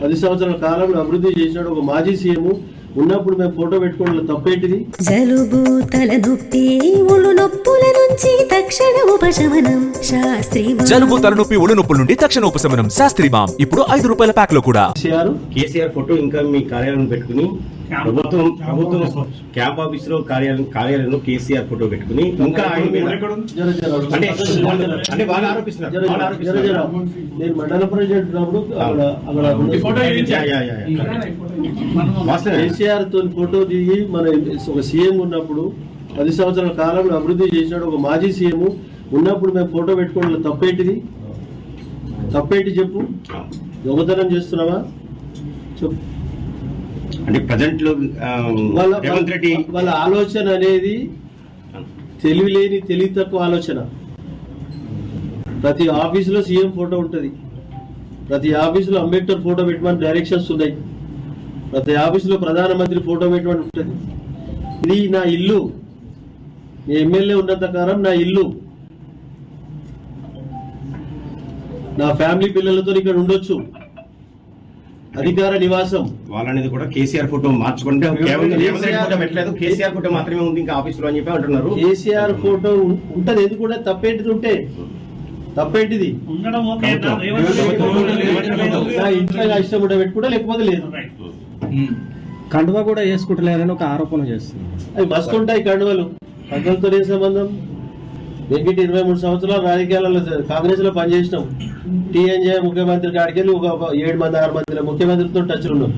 పది సంవత్సరాల కాలంలో అభివృద్ధి చేసినాడు ఒక మాజీ సీఎం ఉన్నప్పుడు మేము ఫోటో పెట్టుకోవడం తప్పేంటిది? జలుబు తలనొప్పి ఒళ్ళు నొప్పుల నుంచి తక్షణ ఉపశమనం. శాస్త్రి జలుబు తలనొప్పి ఒళ్ళు నొప్పుల నుండి తక్షణ ఉపశమనం. శాస్త్రి మామ్ ఇప్పుడు ఐదు రూపాయల ప్యాక్లో కూడా. కేసీఆర్ ఫోటో ఇంకా మీ కార్యాలయం పెట్టుకుని ప్రభుత్వం ప్రభుత్వం క్యాంప్ ఆఫీస్. లో కార్యాలయం కార్యాలయంలో కేసీఆర్ ఫోటో పెట్టుకుని ఇంకా ఆయన మీద అంటే అంటే వాళ్ళు ఆరోపిస్తున్నారు. మండల ప్రెసిడెంట్. కేసీఆర్తో ఫోటో దిగి మన ఒక సీఎం ఉన్నప్పుడు పది సంవత్సరాల కాలంలో అభివృద్ధి చేసినాడు ఒక మాజీ సీఎం ఉన్నప్పుడు మేము ఫోటో పెట్టుకోవడం తప్పేంటిది? తప్పేంటి చెప్పు? దొంగతనం చేస్తున్నావా? చెప్పు. అంటే ప్రజెంట్లో రేవంత్ రెడ్డి వాళ్ళ ఆలోచన అనేది తెలివి లేని తెలివి తక్కువ ఆలోచన. ప్రతి ఆఫీసులో సీఎం ఫోటో ఉంటుంది. ప్రతి ఆఫీసులో అంబేద్కర్ ఫోటో పెట్టమని డైరెక్షన్స్ ఉన్నాయి. ప్రతి ఆఫీసులో ప్రధానమంత్రి ఫోటో పెట్టమని ఉంటుంది. ఇది నా ఇల్లు ఎమ్మెల్యే ఉన్నంత కాలం నా ఇల్లు. నా ఫ్యామిలీ పిల్లలతో ఇక్కడ ఉండొచ్చు. అధికార నివాసం. వాళ్ళనేది కూడా కేసీఆర్ ఫోటో మార్చుకుంటే పెట్టలేదు. కేసీఆర్ ఫోటో మాత్రమే ఉంది ఇంకా ఆఫీస్లో అని చెప్పి అంటున్నారు. కేసీఆర్ ఫోటో ఉంటది. ఎందుకు కూడా తప్పేంటిది ఉంటే? తప్పేంటిది? ఇంట్లో ఇష్టం ఉంటే పెట్టుకుంటా లేకపోతే లేదు. కండువా కూడా వేసుకుంటలేరని ఒక ఆరోపణ చేస్తుంది అవి మస్తు ఉంటాయి కండువలు. కండువలతో ఏ సంబంధం. వెంకటి ఇరవై మూడు సంవత్సరాలు రాజకీయాలలో కాంగ్రెస్లో పనిచేసినాం టీఎన్జే ముఖ్యమంత్రి కాడికి వెళ్ళి ఒక ఏడు మంది ఆరు మంది ముఖ్యమంత్రితో టచ్ ఉన్నాం